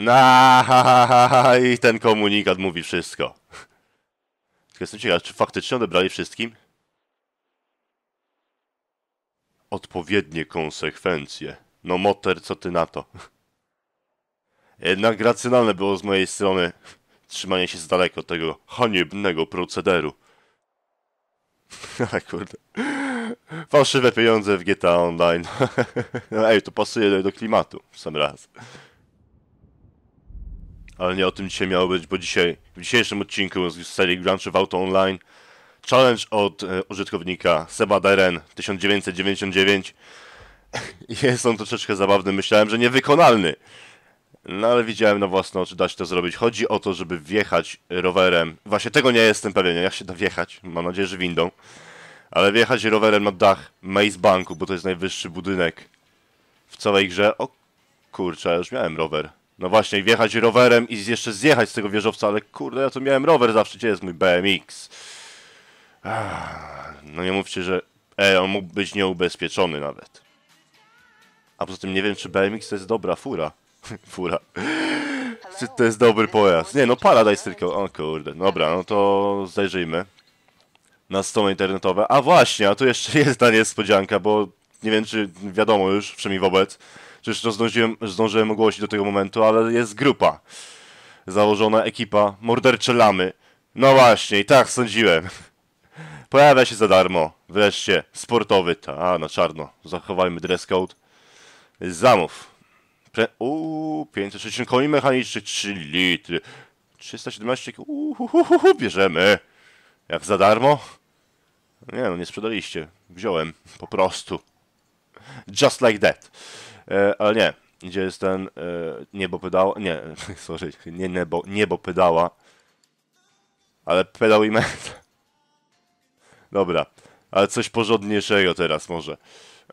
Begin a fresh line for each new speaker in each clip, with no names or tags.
Na, ha, ha, ha, ha, i ten komunikat mówi wszystko. Tylko jestem ciekaw, czy faktycznie odebrali wszystkim? Odpowiednie konsekwencje. No moter, co ty na to? Jednak racjonalne było z mojej strony trzymanie się z daleko od tego haniebnego procederu. Ale kurde. Fałszywe pieniądze w GTA Online. No ej, to pasuje do klimatu w sam raz. Ale nie o tym dzisiaj miało być, bo dzisiaj, w dzisiejszym odcinku z serii Grand Theft Auto Online challenge od e, użytkownika Seba Deren 1999 jest on troszeczkę zabawny, myślałem, że niewykonalny. No ale widziałem na własne oczy, da się to zrobić. Chodzi o to, żeby wjechać rowerem. Właśnie tego nie jestem pewien, jak się da wjechać. Mam nadzieję, że windą. Ale wjechać rowerem na dach Maze Banku, bo to jest najwyższy budynek w całej grze. O kurczę, ja już miałem rower. No właśnie, i wjechać rowerem i jeszcze zjechać z tego wieżowca, ale kurde, ja tu miałem rower zawsze, gdzie jest mój BMX? Ah, No nie mówcie, że... E, on mógł być nieubezpieczony nawet. A poza tym nie wiem, czy BMX to jest dobra fura. fura. Czy to jest dobry pojazd? Nie, no Paradise tylko. O kurde, dobra, no to zajrzyjmy. Na strony internetowe. A właśnie, a tu jeszcze jest ta niespodzianka, bo nie wiem, czy wiadomo już, przynajmniej wobec, czy jeszcze zdążyłem, zdążyłem ogłosić do tego momentu, ale jest grupa. Założona ekipa Mordercze Lamy. No właśnie, i tak sądziłem. Pojawia się za darmo. Wreszcie, sportowy. Ta, na czarno. Zachowajmy dress code. Zamów. Pre... Uuu, 560 koni mechanicznych, 3 litry. 317 Uuu, bierzemy. Jak za darmo? Nie no, nie sprzedaliście. Wziąłem. Po prostu. Just like that. E, ale nie. Gdzie jest ten e, niebo pedała? Nie, sorry. Nie niebo, niebo pedała. Ale pedał i. Dobra. Ale coś porządniejszego teraz może.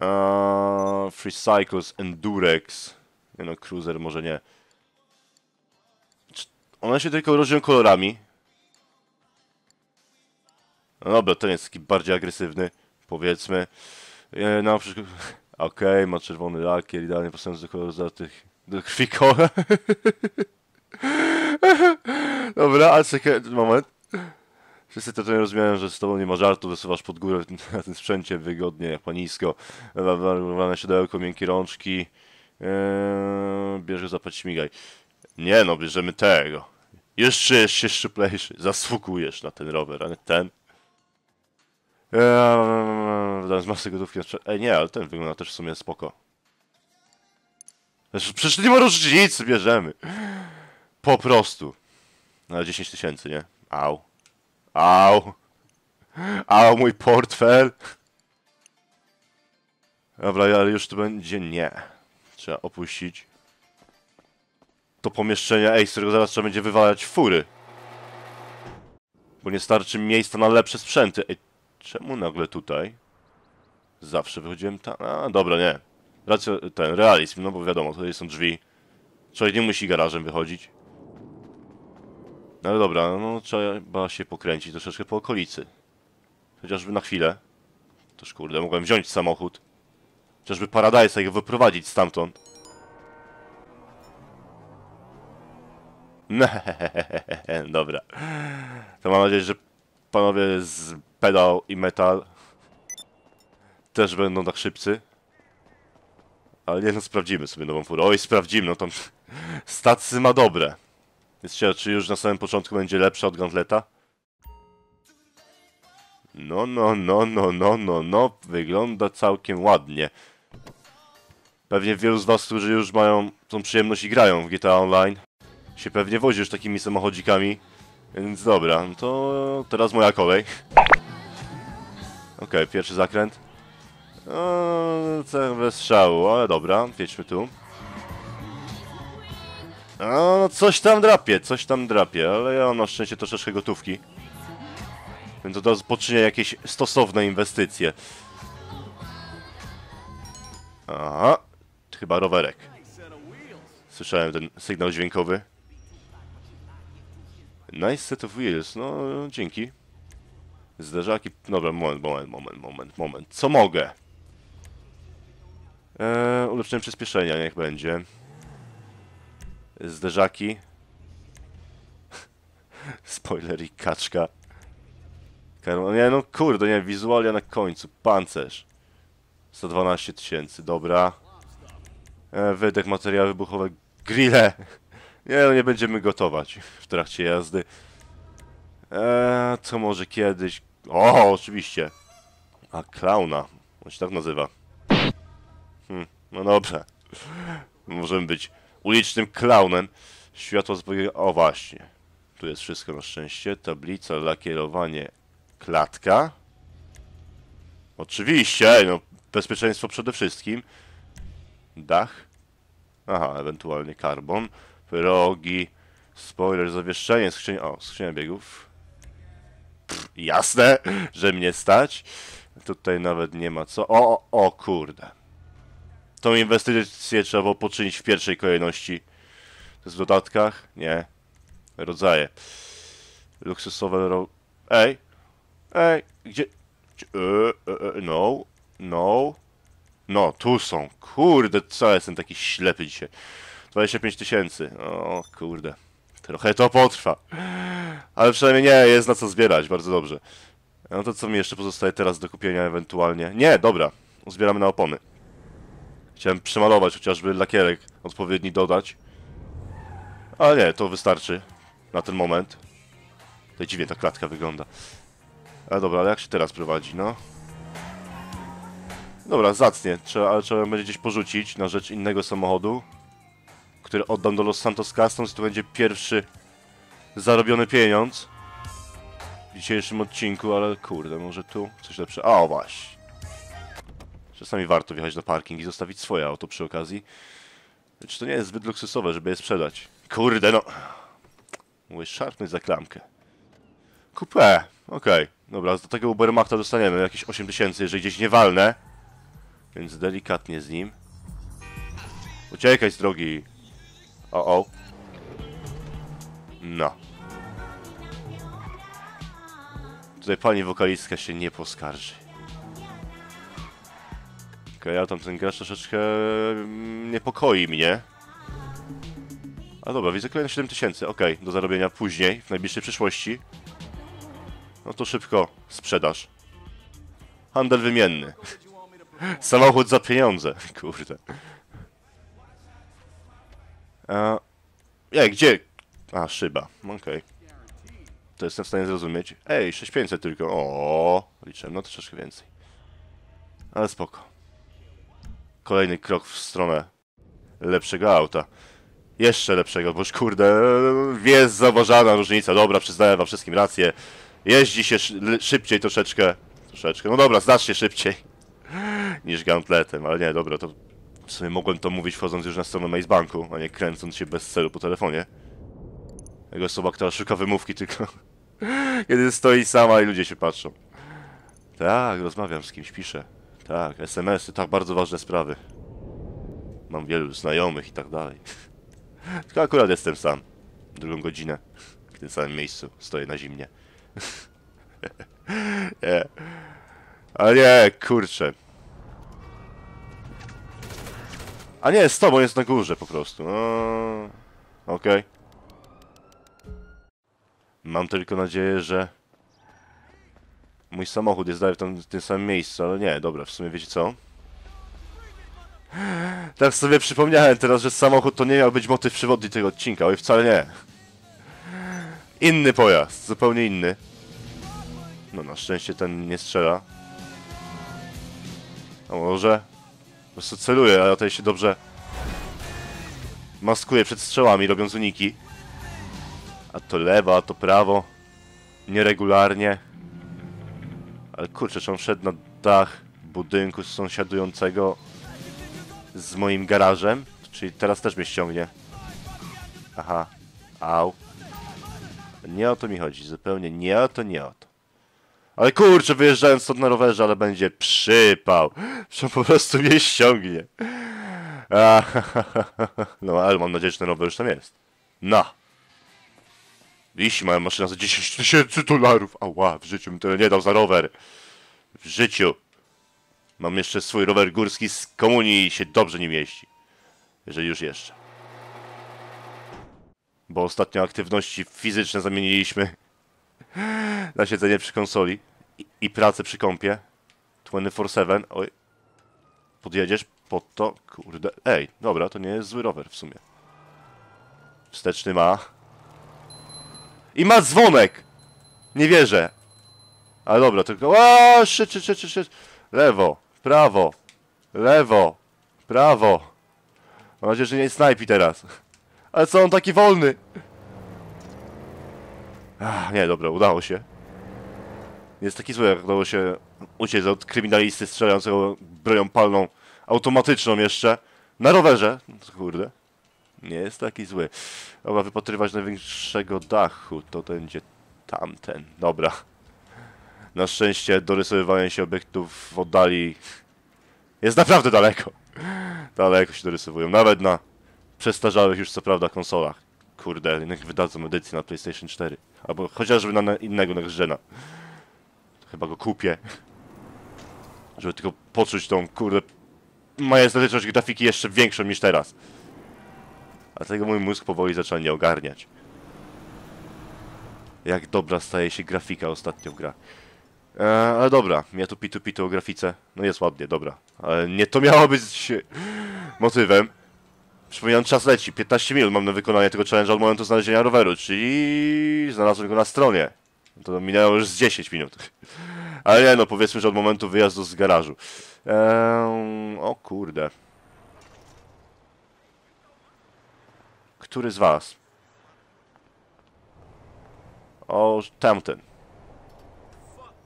Eee, Free Cycles, Endurex. Nie no, Cruiser może nie. One się tylko różnią kolorami. No dobra, ten jest taki bardziej agresywny, powiedzmy. E, na przykład... Okej, ma czerwony lakier, idealnie pasujący do koloru za tych... do krwi kola. dobra, a czekaj, moment. Wszyscy to nie rozumieją, że z tobą nie ma żartu, wysuwasz pod górę na tym sprzęcie wygodnie, jak panisko. Walowane siodełko, miękkie rączki. Eee, bierze zapać śmigaj. Nie no, bierzemy tego. Jeszcze jest się szczuplejszy. Zasługujesz na ten rower, a nie ten. Eee, z masy gotówki sprze- Ej, nie, ale ten wygląda też w sumie spoko. Znaczy, Przecież nie ma różnicy, bierzemy. Po prostu. Na 10 tysięcy, nie? Au. Au. Au, mój portfel. Dobra, ale już tu będzie nie. Trzeba opuścić. To pomieszczenie, ej, z którego zaraz trzeba będzie wywalać fury. Bo nie starczy miejsca na lepsze sprzęty. Ej, czemu nagle tutaj? Zawsze wychodziłem tam. A, dobra, nie. Racja, ten, realizm, no bo wiadomo, tutaj są drzwi. Człowiek nie musi garażem wychodzić. No ale dobra, no trzeba się pokręcić troszeczkę po okolicy. Chociażby na chwilę. Toż kurde, mogłem wziąć samochód. Chociażby Paradise'a i wyprowadzić stamtąd. Dobra. To mam nadzieję, że panowie z pedał i metal też będą tak szybcy. Ale nie no, sprawdzimy sobie nową furę. Oj, sprawdzimy, no tam stacy ma dobre. Jest ciekawe, czy już na samym początku będzie lepsza od Gauntleta? No, no, no, no, no, no, no, wygląda całkiem ładnie. Pewnie wielu z was, którzy już mają tą przyjemność i grają w GTA Online, się pewnie wozi już takimi samochodzikami. Więc dobra, no to teraz moja kolej. Okej, pierwszy zakręt. No, bez strzału, ale dobra, jedźmy tu. No, coś tam drapie, coś tam drapie, ale ja mam na szczęście troszeczkę gotówki. Więc od razu poczynię jakieś stosowne inwestycje. Aha, chyba rowerek. Słyszałem ten sygnał dźwiękowy. Nice set of wheels, no dzięki. Zderzaki, dobra, moment, moment, moment, moment, moment. Co mogę? Eee, ulepszenie przyspieszenia, niech będzie. Zderzaki. Spoiler i kaczka. Karma- Nie no kurde, nie, wizualia na końcu. Pancerz. 112 tysięcy, dobra. E, wydech, materiały wybuchowe, grille. Nie no, nie będziemy gotować w trakcie jazdy. Eee, co może kiedyś... O, oczywiście. A, klauna. On się tak nazywa. Hm, no dobrze. Możemy być ulicznym klaunem. Światło zbojego... O, właśnie. Tu jest wszystko na szczęście. Tablica, lakierowanie, klatka. Oczywiście, no, bezpieczeństwo przede wszystkim. Dach. Aha, ewentualnie karbon. Progi. Spoiler, zawieszenie, skrzynia... O, skrzynia biegów. Pff, jasne, że mnie stać. Tutaj nawet nie ma co... O, o, o kurde. Tą inwestycję trzeba było poczynić w pierwszej kolejności. To jest w dodatkach? Nie. Rodzaje. Luksusowe ro... Ej! Ej! Gdzie... gdzie e, e, e, no. No. No, tu są. Kurde, co jestem taki ślepy dzisiaj. 25 tysięcy. O, kurde. Trochę to potrwa. Ale przynajmniej nie, jest na co zbierać, bardzo dobrze. No to co mi jeszcze pozostaje teraz do kupienia ewentualnie? Nie, dobra. Zbieramy na opony. Chciałem przemalować chociażby lakierek odpowiedni dodać. Ale nie, to wystarczy na ten moment. Tutaj dziwnie ta klatka wygląda. Ale dobra, ale jak się teraz prowadzi, no? Dobra, zacnie, trzeba, ale trzeba będzie gdzieś porzucić na rzecz innego samochodu, który oddam do Los Santos Customs i to będzie pierwszy zarobiony pieniądz w dzisiejszym odcinku, ale kurde, może tu coś lepsze. A, o właśnie. Czasami warto wjechać na parking i zostawić swoje auto przy okazji. Lecz to nie jest zbyt luksusowe, żeby je sprzedać. Kurde, no. Mówię, szarpnąć za klamkę. Kupę. Okej. Dobra, do tego Ubermachta dostaniemy jakieś 8 tysięcy, jeżeli gdzieś nie walnę. Więc delikatnie z nim. Uciekaj z drogi. O, o. No. Tutaj pani wokalistka się nie poskarży. Okej, ale tam ten gracz troszeczkę mm, niepokoi mnie. A dobra, widzę kolejne 7000. Okej, do zarobienia później, w najbliższej przyszłości. No to szybko sprzedaż. Handel wymienny. Samochód za pieniądze. Kurde. Ej, gdzie? A, szyba. Okej. To jestem w stanie zrozumieć. Ej, 6500 tylko. O, liczę, no troszeczkę więcej. Ale spoko. Kolejny krok w stronę lepszego auta. Jeszcze lepszego, boż kurde, jest zauważalna różnica. Dobra, przyznaję wam wszystkim rację. Jeździ się szybciej troszeczkę. Troszeczkę. No dobra, znacznie szybciej niż gauntletem, ale nie, dobra, to w sumie mogłem to mówić wchodząc już na stronę Maze Banku, a nie kręcąc się bez celu po telefonie. Jego osoba, która szuka wymówki tylko kiedy stoi sama i ludzie się patrzą. Tak, rozmawiam z kimś, piszę. Tak, SMS-y, tak, bardzo ważne sprawy. Mam wielu znajomych i tak dalej. Tylko akurat jestem sam. Drugą godzinę. W tym samym miejscu. Stoję na zimnie. nie. Ale nie, kurczę. A nie, z tobą jest na górze po prostu. No, Okej. Mam tylko nadzieję, że mój samochód jest dalej w, tam, w tym samym miejscu, ale nie, dobra, w sumie wiecie co? Tak sobie przypomniałem teraz, że samochód to nie miał być motyw przewodni tego odcinka, oj wcale nie. Inny pojazd, zupełnie inny. No na szczęście ten nie strzela. A może? Prostu celuje, ale tutaj się dobrze maskuje przed strzałami, robiąc uniki. A to lewo, a to prawo. Nieregularnie. Ale kurczę, czy on wszedł na dach budynku sąsiadującego z moim garażem? Czyli teraz też mnie ściągnie. Aha. Au. Nie o to mi chodzi, zupełnie nie o to, nie o to. Ale kurczę, wyjeżdżając stąd na rowerze, ale będzie przypał. Że po prostu mnie ściągnie. No, ale mam nadzieję, że ten rower już tam jest. No. Jeśli moja maszyna za 10 tysięcy dolarów. Ała, w życiu bym tyle nie dał za rower. W życiu. Mam jeszcze swój rower górski z komunii i się dobrze nim jeździ. Jeżeli już jeszcze. Bo ostatnio aktywności fizyczne zamieniliśmy na siedzenie przy konsoli i, i pracę przy kąpie. 24-7. Oj. Podjedziesz pod to? Kurde. Ej, dobra, to nie jest zły rower w sumie. Wsteczny ma. I ma dzwonek! Nie wierzę. Ale dobra, tylko... Shit. Lewo, prawo, lewo, prawo. Mam nadzieję, że nie snajpi teraz. Ale co on taki wolny? Ach, nie, dobra, udało się. Jest taki zły, jak udało się uciec od kryminalisty strzelającego bronią palną automatyczną jeszcze. Na rowerze. Kurde. Nie jest taki zły. Dobra, wypatrywać największego dachu. To będzie tamten. Dobra. Na szczęście dorysowywanie się obiektów w oddali jest naprawdę daleko. Daleko się dorysowują. Nawet na przestarzałych już co prawda konsolach. Kurde, niech wydadzą edycję na PlayStation 4. Albo chociażby na- innego Nextgena. Chyba go kupię. Żeby tylko poczuć tą, kurde, majestatyczność grafiki jeszcze większą niż teraz. Dlatego mój mózg powoli zaczyna nie ogarniać. Jak dobra staje się grafika ostatnio w grach. E, ale dobra, ja tu pitu pitu o grafice. No jest ładnie, dobra. Ale nie to miało być motywem. Przypominam, czas leci. 15 minut mam na wykonanie tego challenge'a od momentu znalezienia roweru, czyli znalazłem go na stronie. To minęło już z 10 minut. Ale nie no, powiedzmy, że od momentu wyjazdu z garażu. Eee, o kurde. Który z was? O, tamten.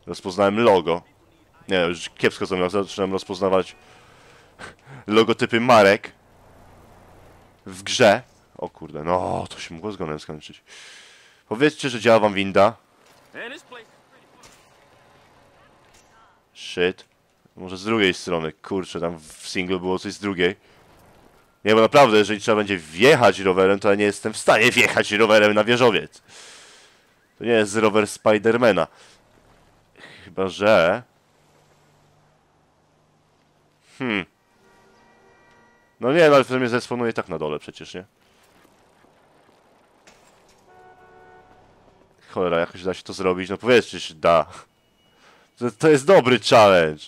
Rozpoznałem logo. Nie, już kiepsko zaczynam rozpoznawać logotypy marek w grze. O kurde, no to się mogło zgonem skończyć. Powiedzcie, że działa wam winda. Shit. Może z drugiej strony, kurczę, tam w singlu było coś z drugiej. Nie, bo naprawdę, jeżeli trzeba będzie wjechać rowerem, to ja nie jestem w stanie wjechać rowerem na wieżowiec. To nie jest rower Spidermana. Chyba, że... Hmm. No nie, no ale wtedy mnie zesponuje tak na dole przecież, nie? Cholera, jakoś da się to zrobić. No powiedzcie, że da. To, to jest dobry challenge.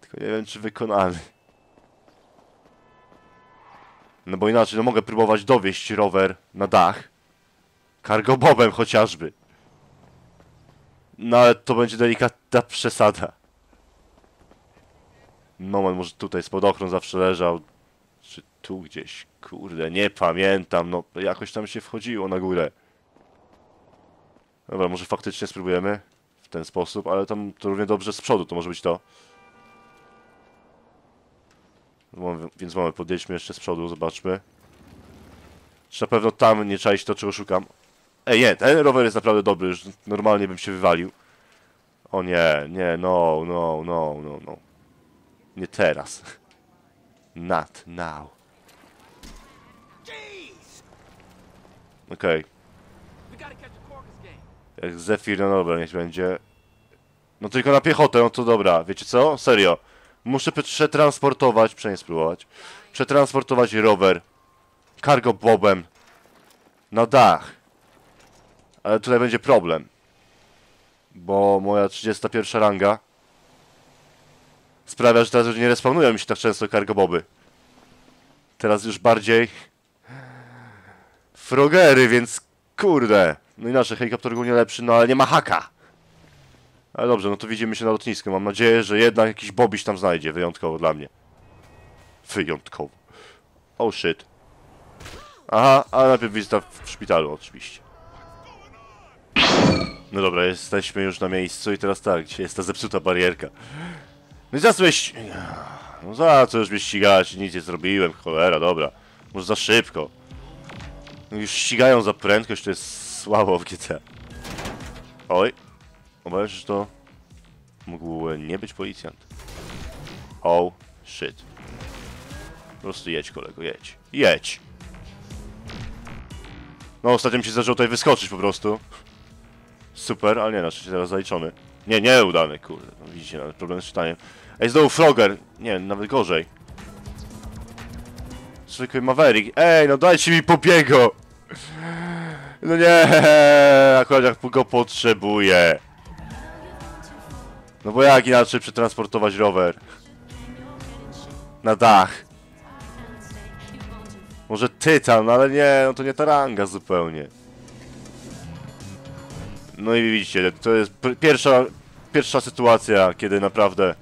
Tylko nie wiem, czy wykonany. No bo inaczej, no mogę próbować dowieść rower na dach. Cargobobem chociażby. No ale to będzie delikatna przesada. Man, może tutaj spadochron zawsze leżał. Czy tu gdzieś? Kurde, nie pamiętam. No jakoś tam się wchodziło na górę. Dobra, może faktycznie spróbujemy w ten sposób, ale tam to równie dobrze z przodu, to może być to. Więc mamy, podjedźmy jeszcze z przodu, zobaczmy. Czy na pewno tam nie czaić to, czego szukam? Ej, nie, ten rower jest naprawdę dobry, już normalnie bym się wywalił. O nie, nie, no, no, no, no, no. Nie teraz. Not now. Okej.
Game.
Jak Zephyr, no dobra, niech będzie. No tylko na piechotę, no to dobra. Wiecie co? Serio. Muszę przetransportować, przynajmniej spróbować, przetransportować rower cargo bobem na dach. Ale tutaj będzie problem. Bo moja 31 ranga sprawia, że teraz już nie respawnują mi się tak często cargo boby. Teraz już bardziej frogery, więc kurde. No inaczej, helikopter ogólnie lepszy, no ale nie ma haka. Ale dobrze, no to widzimy się na lotnisku. Mam nadzieję, że jednak jakiś bobiś tam znajdzie, wyjątkowo dla mnie. Wyjątkowo. Oh shit. Aha, ale najpierw wizyta w szpitalu oczywiście. No dobra, jesteśmy już na miejscu i teraz tak, dzisiaj jest ta zepsuta barierka. No za co No za co już mnie ścigać? Nic nie zrobiłem, cholera, dobra. Może za szybko. No Już ścigają za prędkość, to jest słabo w GTA. Oj. Obawiam się, że to mógł nie być policjant. Oh, shit. Po prostu jedź, kolego, jedź. Jedź! No, ostatnio mi się zaczął tutaj wyskoczyć po prostu. Super, ale nie, na szczęście teraz zaliczony. Nie, nie udany, kurde. No, widzicie, problem z czytaniem. Ej, znowu Frogger! Nie, nawet gorzej. zwykły Maverick. Ej, no dajcie mi pobiego! No nie, akurat jak go potrzebuję. No bo jak inaczej przetransportować rower? Na dach. Może tytan, ale nie, no to nie ta ranga zupełnie. No i widzicie, to jest pierwsza, pierwsza sytuacja, kiedy naprawdę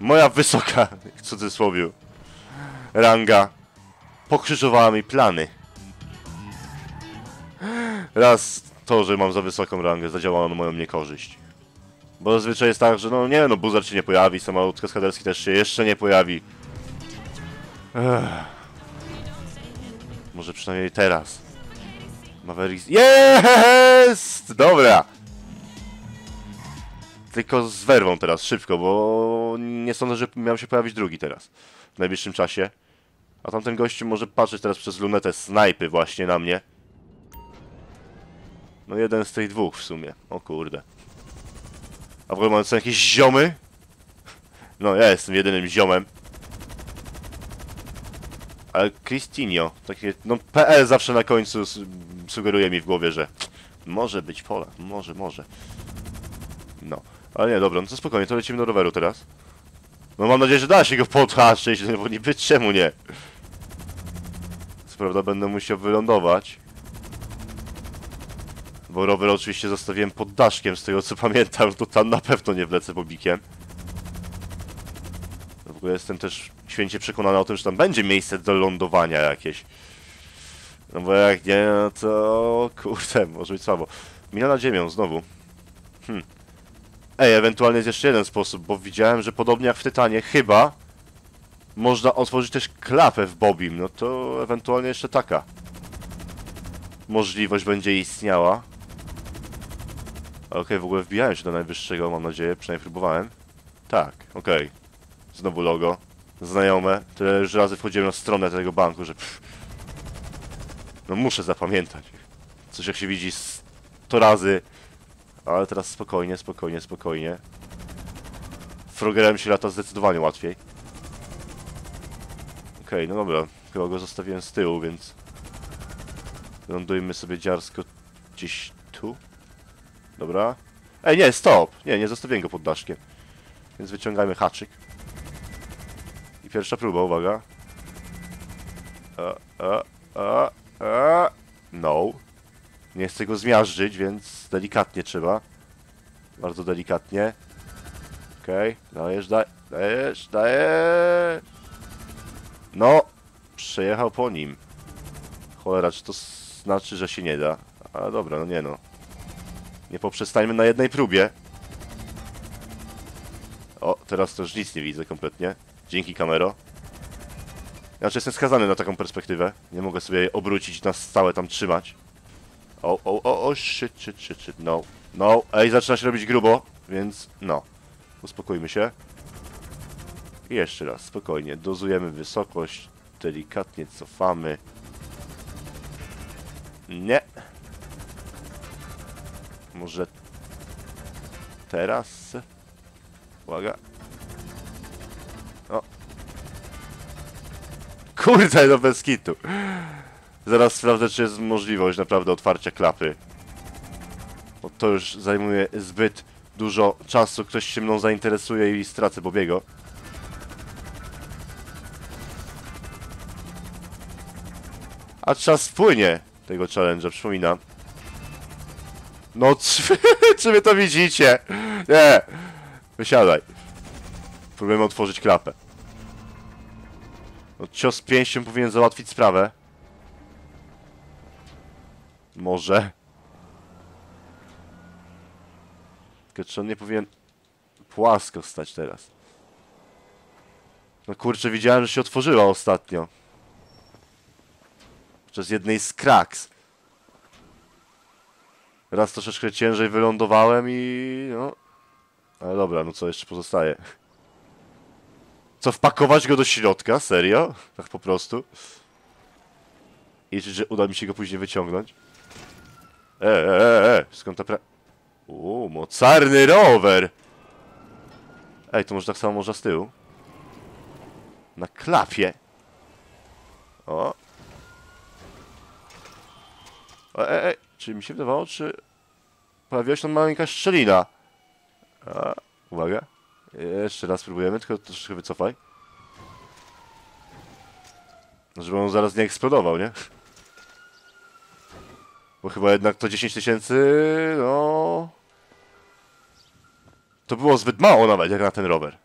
moja wysoka, w cudzysłowie, ranga pokrzyżowała mi plany. Raz to, że mam za wysoką rangę, zadziałało na moją niekorzyść. Bo zazwyczaj jest tak, że no nie, no buzar się nie pojawi, samolot kaskaderski też się jeszcze nie pojawi. Ech. Może przynajmniej teraz. Mavericks... Jest! Dobra! Tylko z werwą teraz, szybko, bo nie sądzę, że miał się pojawić drugi teraz. W najbliższym czasie. A tamten gościu może patrzeć teraz przez lunetę snajpy właśnie na mnie. No jeden z tych dwóch w sumie. O kurde. A w ogóle mamy co jakieś ziomy? No ja jestem jedynym ziomem. Ale Cristinio, takie, no PL zawsze na końcu sugeruje mi w głowie, że może być Polak, może, może. No, ale nie, dobra, no to spokojnie, to lecimy do roweru teraz. No mam nadzieję, że da się go podhaczyć, bo niby czemu nie? Co prawda będę musiał wylądować. Bo rower oczywiście zostawiłem pod daszkiem, z tego co pamiętam, to tam na pewno nie wlecę bobikiem. W ogóle jestem też święcie przekonany o tym, że tam będzie miejsce do lądowania jakieś. No bo jak nie, no to kurde, może być słabo. Mina nad ziemią znowu. Hm. Ej, ewentualnie jest jeszcze jeden sposób, bo widziałem, że podobnie jak w Tytanie, chyba można otworzyć też klapę w Bobim, no to ewentualnie jeszcze taka możliwość będzie istniała. Okej, w ogóle wbijałem się do najwyższego, mam nadzieję, przynajmniej próbowałem. Tak, okej. Znowu logo. Znajome. Tyle już razy wchodziłem na stronę tego banku, że pff, No muszę zapamiętać. Coś jak się widzi 100 razy. Ale teraz spokojnie, spokojnie, spokojnie. Frogerem się lata zdecydowanie łatwiej. Okej, no dobra. Chyba go zostawiłem z tyłu, więc... Lądujmy sobie dziarsko gdzieś tu. Dobra. Ej, nie, stop! Nie, nie zostawiłem go pod daszkiem. Więc wyciągajmy haczyk. I pierwsza próba, uwaga. A, a, a, a. No. Nie chcę go zmiażdżyć, więc delikatnie trzeba. Bardzo delikatnie. Okej, dajesz, daj, dajesz, dajesz. No, przejechał po nim. Cholera, czy to znaczy, że się nie da? Ale dobra, no nie no. Nie poprzestańmy na jednej próbie. O, teraz już nic nie widzę kompletnie. Dzięki kamero. Znaczy jestem skazany na taką perspektywę. Nie mogę sobie jej obrócić na stałe tam trzymać. O, o, o, o, shit, shit, shit, shit, no. No, ej, zaczyna się robić grubo, więc no. Uspokójmy się. I jeszcze raz, spokojnie. Dozujemy wysokość. Delikatnie cofamy. Nie. Może teraz? Uwaga. O. Kurde, no bez kitu. Zaraz sprawdzę, czy jest możliwość naprawdę otwarcia klapy. Bo to już zajmuje zbyt dużo czasu. Ktoś się mną zainteresuje i stracę Bobiego. A czas płynie tego challenge'a, przypominam. No, czy, czy wy to widzicie? Nie! Wysiadaj. Próbujemy otworzyć klapę. No, cios pięścią powinien załatwić sprawę. Może. Tylko czy on nie powinien płasko stać teraz? No kurczę, widziałem, że się otworzyła ostatnio. Przez jednej z kraks. Raz troszeczkę ciężej wylądowałem i no. Ale dobra, no co jeszcze pozostaje? Co, wpakować go do środka? Serio? Tak po prostu? I liczyć, że uda mi się go później wyciągnąć? E, e, e, e, skąd ta pra... Uuu, mocarny rower! Ej, to może tak samo można z tyłu? Na klapie. O. E, e, e, czy mi się wydawało, czy pojawiła się tam maleńka szczelina? A, uwaga. Jeszcze raz spróbujemy, tylko troszkę wycofaj. Żeby on zaraz nie eksplodował, nie? Bo chyba jednak to 10 tysięcy, no... To było zbyt mało nawet, jak na ten rower.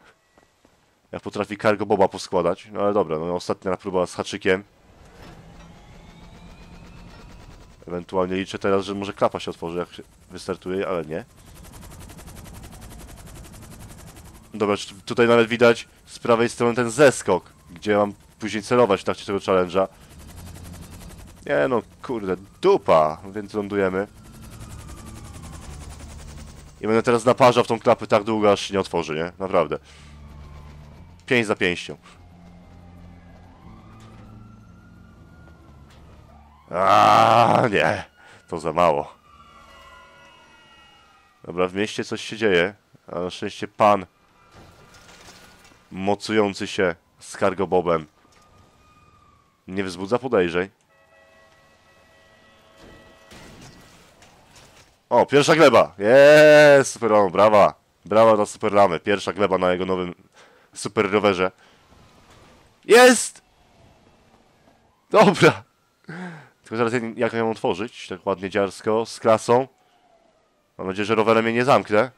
Jak potrafi cargo boba poskładać. No ale dobra, no ostatnia próba z haczykiem. Ewentualnie liczę teraz, że może klapa się otworzy, jak się wystartuje, ale nie. Dobra, tutaj nawet widać z prawej strony ten zeskok, gdzie mam później celować w trakcie tego challenge'a. Nie no, kurde, dupa, więc lądujemy. I będę teraz naparzał w tą klapę tak długo, aż się nie otworzy, nie? Naprawdę. Pięść za pięścią. A nie, to za mało. Dobra, w mieście coś się dzieje, a na szczęście pan mocujący się z cargobobem nie wzbudza podejrzeń. O, pierwsza gleba! Jest, super, o, brawa! Brawa dla super lamy. Pierwsza gleba na jego nowym super rowerze. Jest! Dobra! Tylko zaraz jak ją otworzyć, tak ładnie dziarsko, z klasą. Mam nadzieję, że rowerem mnie nie zamknę.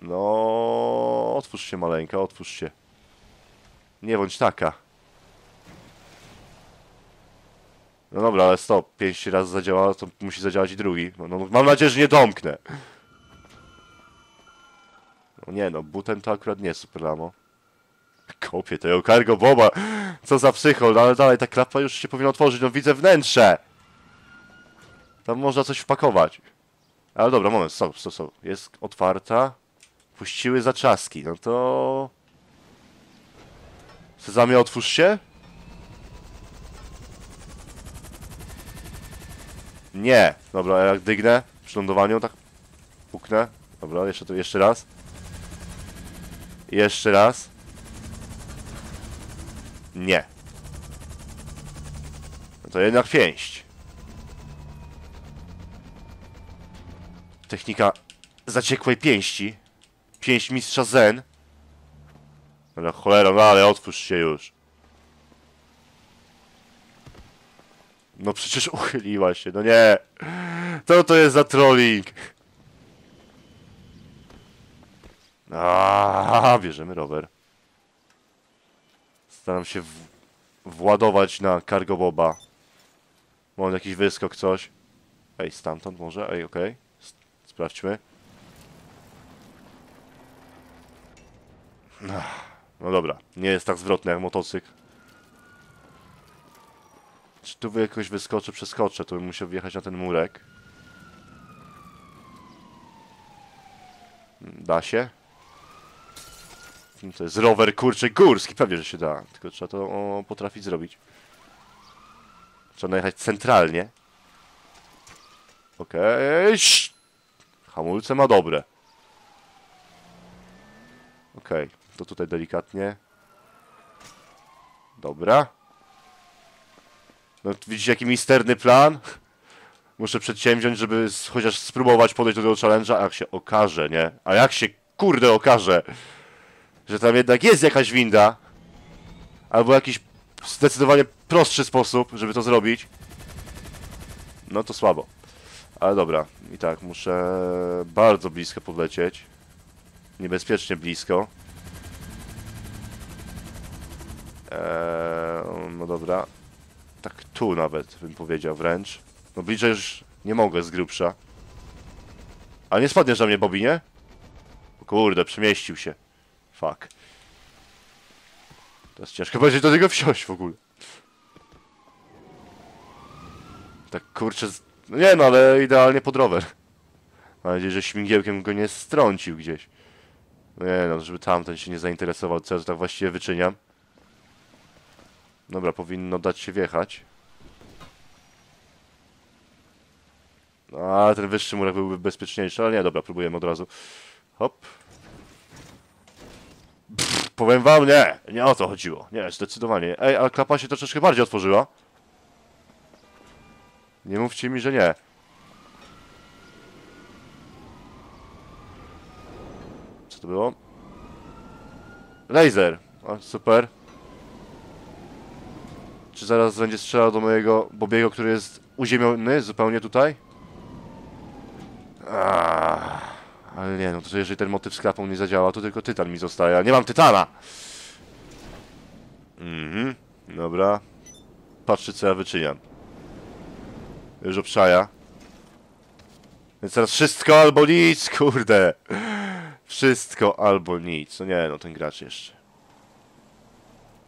No, otwórz się maleńka, otwórz się. Nie bądź taka. No dobra, ale stop. Pięść raz zadziałała, to musi zadziałać i drugi. No, no, mam nadzieję, że nie domknę. No nie no, butem to akurat nie super lamo. Kopię tego cargo boba. Co za psychol, no ale dalej ta klapa już się powinna otworzyć. No widzę wnętrze. Tam można coś wpakować. Ale dobra, moment, stop, stop, stop. Jest otwarta. Puściły zaczaski, no to... Sezamie, otwórz się. Nie. Dobra, jak dygnę przy lądowaniu, tak puknę. Dobra, jeszcze to jeszcze raz. Jeszcze raz. Nie. No to jednak pięść. Technika zaciekłej pięści. Pięść mistrza Zen. Dobra, cholera, no ale otwórz się już. No przecież uchyliła się, no nie. Co to jest za trolling? A, bierzemy rower. Staram się władować na cargo boba. Mam jakiś wyskok, coś. Ej, stamtąd może? Ej, okej. S- Sprawdźmy. No dobra, nie jest tak zwrotny jak motocykl. Tu jakoś wyskoczę, przeskoczę, to bym musiał wjechać na ten murek. Da się? To jest rower kurczy górski, pewnie, że się da. Tylko trzeba to o, potrafić zrobić. Trzeba najechać centralnie. Okej. Okay. Hamulce ma dobre. Okej, to tutaj delikatnie. Dobra. No widzicie jaki misterny plan? Muszę przedsięwziąć, żeby chociaż spróbować podejść do tego challenge'a, a jak się okaże, nie? A jak się kurde okaże, że tam jednak jest jakaś winda, albo jakiś zdecydowanie prostszy sposób, żeby to zrobić, no to słabo. Ale dobra, i tak muszę bardzo blisko podlecieć. Niebezpiecznie blisko. Eee, no dobra. Tak tu nawet bym powiedział wręcz. No bliżej już nie mogę z grubsza. Ale nie spadniesz na mnie, Bobby, nie? Kurde, przemieścił się. Fuck. Teraz ciężko będzie do niego wsiąść w ogóle. Tak kurczę. z- No nie no, ale idealnie pod rower. Mam nadzieję, że śmigiełkiem go nie strącił gdzieś. Nie no, żeby tamten się nie zainteresował, co ja tak właściwie wyczyniam. Dobra, powinno dać się wjechać. A, ten wyższy murek byłby bezpieczniejszy, ale nie, dobra, próbujemy od razu. Hop. Pff. powiem wam, nie, nie o to chodziło. Nie, zdecydowanie. Ej, ale klapa się troszeczkę bardziej otworzyła. Nie mówcie mi, że nie. Co to było? Laser. O, super. Czy zaraz będzie strzelał do mojego Bobiego, który jest uziemiony zupełnie tutaj? Aaaa, ale nie, no to jeżeli ten motyw z klapą nie zadziała, to tylko tytan mi zostaje. Nie mam tytana! Mhm, dobra. Patrzcie co ja wyczyniam. Już obszaja. Więc teraz wszystko albo nic, kurde. Wszystko albo nic. No nie, no ten gracz jeszcze.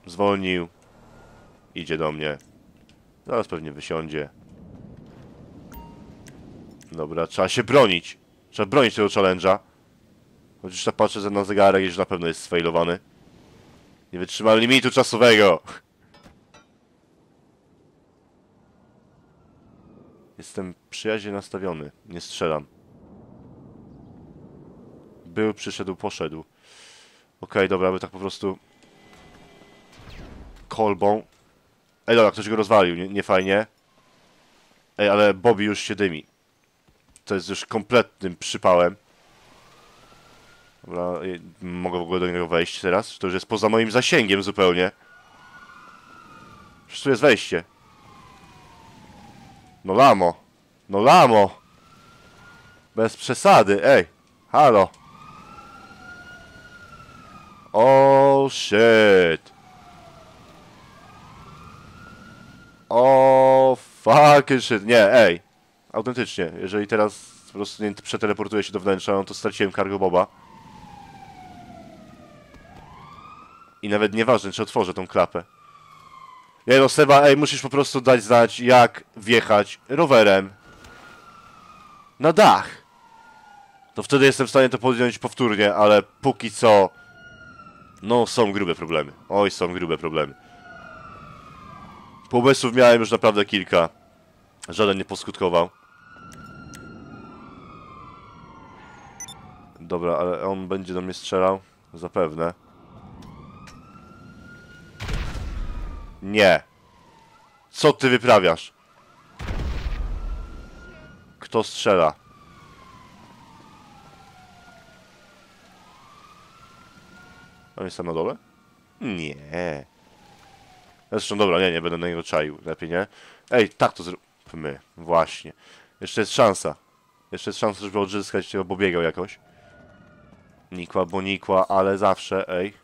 Zwolnił. Idzie do mnie. Zaraz pewnie wysiądzie. Dobra, trzeba się bronić. Trzeba bronić tego challenge'a. Chociaż tak patrzę na zegarek, już na pewno jest sfailowany. Nie wytrzyma limitu czasowego. Jestem przyjaźnie nastawiony. Nie strzelam. Był, przyszedł, poszedł. Okej, dobra, by tak po prostu... Kolbą. Ej, dobra, ktoś go rozwalił, nie, nie fajnie. Ej, ale Bobby już się dymi. To jest już kompletnym przypałem. Dobra, mogę w ogóle do niego wejść teraz? To już jest poza moim zasięgiem zupełnie. Przecież tu jest wejście. No lamo. No lamo. Bez przesady, ej. Halo. Oh shit. O fucking shit. Nie, ej. Autentycznie. Jeżeli teraz po prostu nie przeteleportuję się do wnętrza, no to straciłem cargo boba. I nawet nieważne, czy otworzę tą klapę. Nie no, Seba, ej, musisz po prostu dać znać, jak wjechać rowerem na dach. To wtedy jestem w stanie to podjąć powtórnie, ale póki co... No, są grube problemy. Oj, są grube problemy. Pomysłów miałem już naprawdę kilka. Żaden nie poskutkował. Dobra, ale on będzie do mnie strzelał. Zapewne. Nie. Co ty wyprawiasz? Kto strzela? On jest tam na dole? Nie. Zresztą dobra, nie, nie będę na niego czaił. Lepiej nie. Ej, tak to zróbmy. Właśnie. Jeszcze jest szansa. Jeszcze jest szansa, żeby odzyskać tego Bobiego jakoś. Nikła, bo nikła, ale zawsze, ej.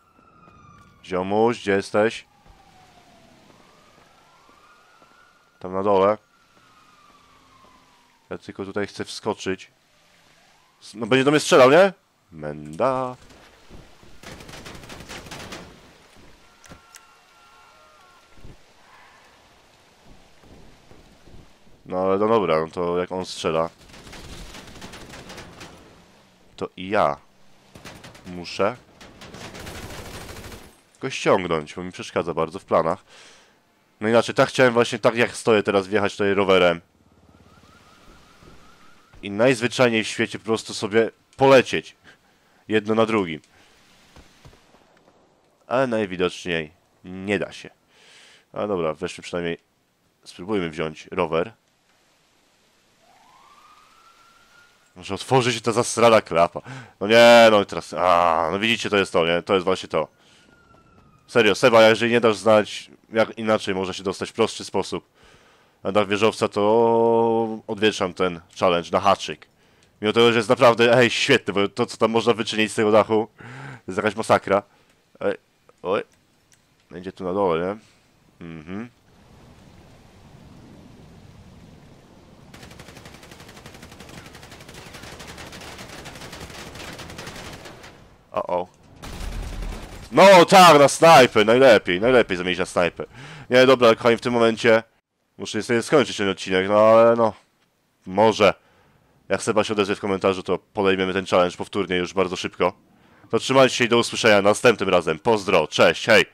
Ziomuś, gdzie jesteś? Tam na dole. Ja tylko tutaj chcę wskoczyć. No będzie do mnie strzelał, nie? Menda. No ale no dobra, no to jak on strzela, to i ja muszę go ściągnąć, bo mi przeszkadza bardzo w planach. No inaczej, tak chciałem właśnie, tak jak stoję teraz, wjechać tutaj rowerem. I najzwyczajniej w świecie po prostu sobie polecieć. Jedno na drugim. Ale najwidoczniej nie da się. Ale dobra, weszmy przynajmniej. Spróbujmy wziąć rower. Może otworzy się ta zasrana klapa. No nie, no i teraz. A, no widzicie, to jest to, nie? To jest właśnie to. Serio, Seba, jeżeli nie dasz znać, jak inaczej można się dostać w prostszy sposób na wieżowca, to odwieczam ten challenge na haczyk. Mimo tego, że jest naprawdę, ej, świetny, bo to, co tam można wyczynić z tego dachu, to jest jakaś masakra. Ej, oj. Będzie tu na dole, nie? Mhm. O, o. No tak, na snajpę, najlepiej, najlepiej zamienić na snajpę. Nie, dobra, kochani, w tym momencie muszę niestety skończyć ten odcinek, no ale no, może. Jak Seba się odezwie w komentarzu, to podejmiemy ten challenge powtórnie już bardzo szybko. To trzymajcie się i do usłyszenia następnym razem. Pozdro, cześć, hej!